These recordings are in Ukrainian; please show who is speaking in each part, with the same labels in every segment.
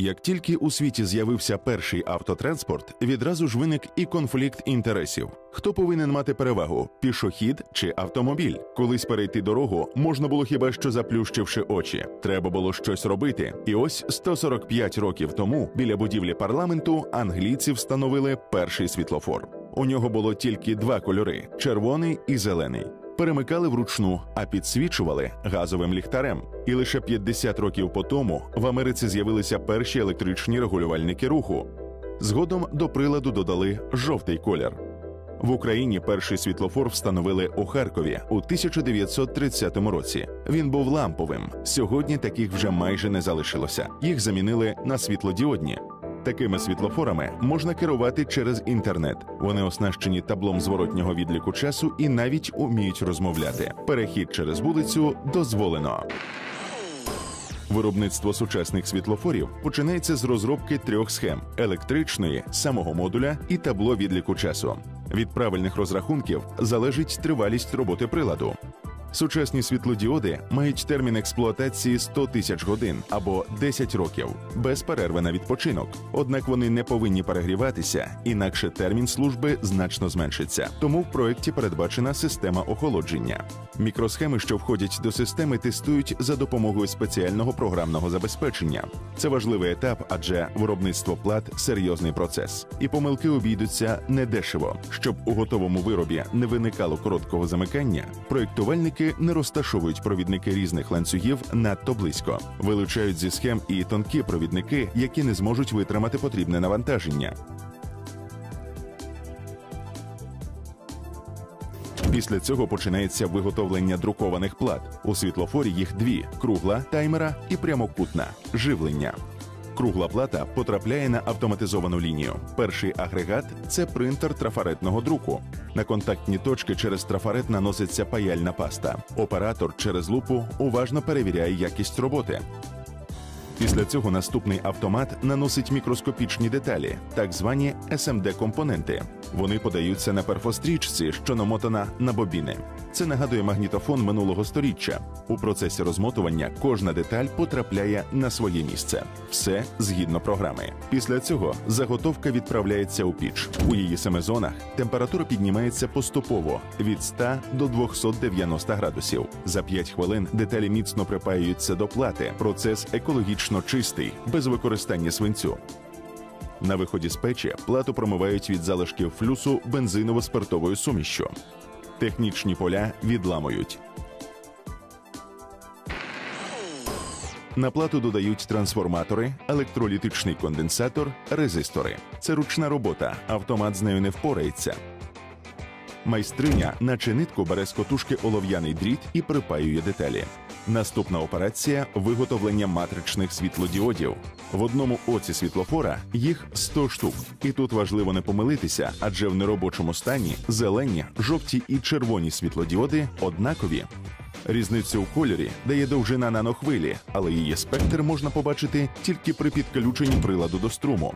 Speaker 1: Як тільки у світі з'явився перший автотранспорт, відразу ж виник і конфлікт інтересів. Хто повинен мати перевагу пішохід чи автомобіль? Колись перейти дорогу можна було хіба що заплющивши очі. Треба було щось робити. І ось 145 років тому біля будівлі парламенту англійці встановили перший світлофор. У нього було тільки два кольори червоний і зелений. Перемикали вручну, а підсвічували газовим ліхтарем. І лише 50 років по тому в Америці з'явилися перші електричні регулювальники руху. Згодом до приладу додали жовтий колір. В Україні перший світлофор встановили у Харкові у 1930 році. Він був ламповим. Сьогодні таких вже майже не залишилося. Їх замінили на світлодіодні. Такими світлофорами можна керувати через інтернет. Вони оснащені таблом зворотнього відліку часу і навіть уміють розмовляти. Перехід через вулицю дозволено. Виробництво сучасних світлофорів починається з розробки трьох схем: електричної, самого модуля і табло відліку часу. Від правильних розрахунків залежить тривалість роботи приладу. Сучасні світлодіоди мають термін експлуатації 100 тисяч годин або 10 років без перерви на відпочинок. Однак вони не повинні перегріватися, інакше термін служби значно зменшиться. Тому в проєкті передбачена система охолодження. Мікросхеми, що входять до системи, тестують за допомогою спеціального програмного забезпечення. Це важливий етап, адже виробництво плат серйозний процес, і помилки обійдуться недешево. Щоб у готовому виробі не виникало короткого замикання, проєктувальники не розташовують провідники різних ланцюгів надто близько, вилучають зі схем і тонкі провідники, які не зможуть витримати потрібне навантаження. Після цього починається виготовлення друкованих плат. У світлофорі їх дві: кругла, таймера і прямокутна живлення. Кругла плата потрапляє на автоматизовану лінію. Перший агрегат це принтер трафаретного друку. На контактні точки через трафарет наноситься паяльна паста. Оператор через лупу уважно перевіряє якість роботи. Після цього наступний автомат наносить мікроскопічні деталі, так звані SMD-компоненти. Вони подаються на перфострічці, що намотана на бобіни. Це нагадує магнітофон минулого сторіччя. У процесі розмотування кожна деталь потрапляє на своє місце. Все згідно програми. Після цього заготовка відправляється у піч. У її семи зонах температура піднімається поступово від 100 до 290 градусів. За 5 хвилин деталі міцно припаюються до плати. Процес екологічно чистий, без використання свинцю. На виході з печі плату промивають від залишків флюсу бензиново-спиртовою сумішшю. Технічні поля відламують. На плату додають трансформатори, електролітичний конденсатор, резистори. Це ручна робота, автомат з нею не впорається. Майстриня, наче нитку, бере з котушки олов'яний дріт і припаює деталі. Наступна операція виготовлення матричних світлодіодів. В одному оці світлофора їх 100 штук. І тут важливо не помилитися, адже в неробочому стані зелені, жовті і червоні світлодіоди однакові. Різницю у кольорі дає довжина нанохвилі, але її спектр можна побачити тільки при підключенні приладу до струму.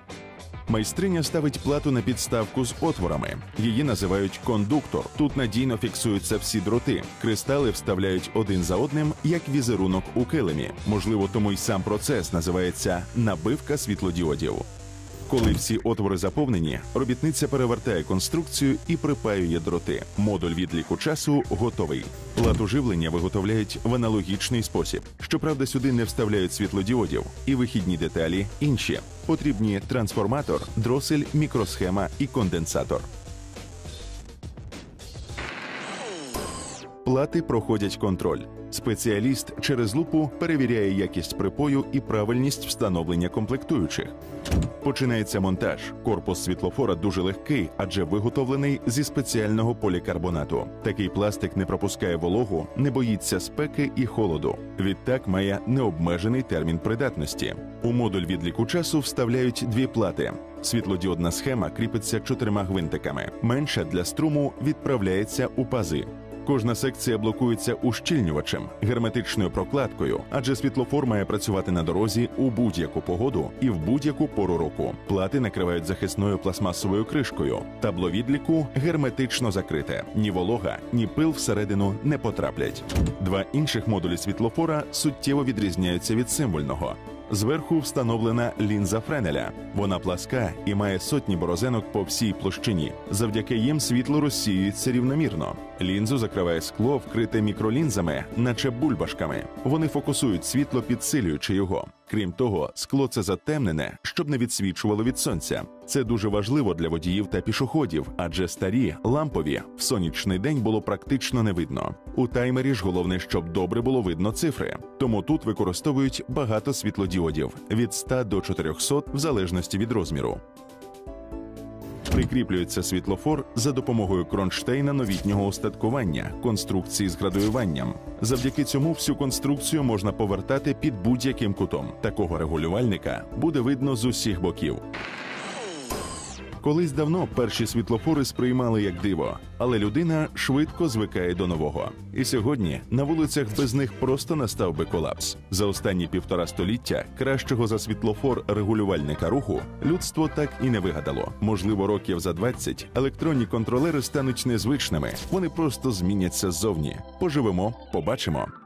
Speaker 1: Майстриня ставить плату на підставку з отворами. Її називають кондуктор. Тут надійно фіксуються всі дроти. Кристали вставляють один за одним, як візерунок у килимі. Можливо, тому й сам процес називається набивка світлодіодів. Коли всі отвори заповнені, робітниця перевертає конструкцію і припаює дроти. Модуль відліку часу готовий. Плату живлення виготовляють в аналогічний спосіб. Щоправда, сюди не вставляють світлодіодів і вихідні деталі інші. Потрібні трансформатор, дросель, мікросхема і конденсатор. Плати проходять контроль. Спеціаліст через лупу перевіряє якість припою і правильність встановлення комплектуючих. Починається монтаж. Корпус світлофора дуже легкий, адже виготовлений зі спеціального полікарбонату. Такий пластик не пропускає вологу, не боїться спеки і холоду. Відтак має необмежений термін придатності. У модуль відліку часу вставляють дві плати. Світлодіодна схема кріпиться чотирма гвинтиками. Менша для струму відправляється у пази. Кожна секція блокується ущільнювачем, герметичною прокладкою, адже світлофор має працювати на дорозі у будь-яку погоду і в будь-яку пору року. Плати накривають захисною пластмасовою кришкою. Табло відліку герметично закрите. Ні волога, ні пил всередину не потраплять. Два інших модулі світлофора суттєво відрізняються від символьного. Зверху встановлена лінза Френеля. Вона пласка і має сотні борозенок по всій площині. Завдяки їм світло розсіюється рівномірно. Лінзу закриває скло, вкрите мікролінзами, наче бульбашками. Вони фокусують світло, підсилюючи його. Крім того, скло це затемнене, щоб не відсвічувало від сонця. Це дуже важливо для водіїв та пішоходів, адже старі лампові в сонячний день було практично не видно. У таймері ж головне, щоб добре було видно цифри. Тому тут використовують багато світлодіодів від 100 до 400 в залежності від розміру. Прикріплюється світлофор за допомогою кронштейна новітнього устаткування, конструкції з градуюванням. Завдяки цьому всю конструкцію можна повертати під будь-яким кутом. Такого регулювальника буде видно з усіх боків. Колись давно перші світлофори сприймали як диво, але людина швидко звикає до нового. І сьогодні на вулицях без них просто настав би колапс. За останні півтора століття кращого за світлофор регулювальника руху людство так і не вигадало. Можливо, років за 20 електронні контролери стануть незвичними. Вони просто зміняться ззовні. Поживемо, побачимо.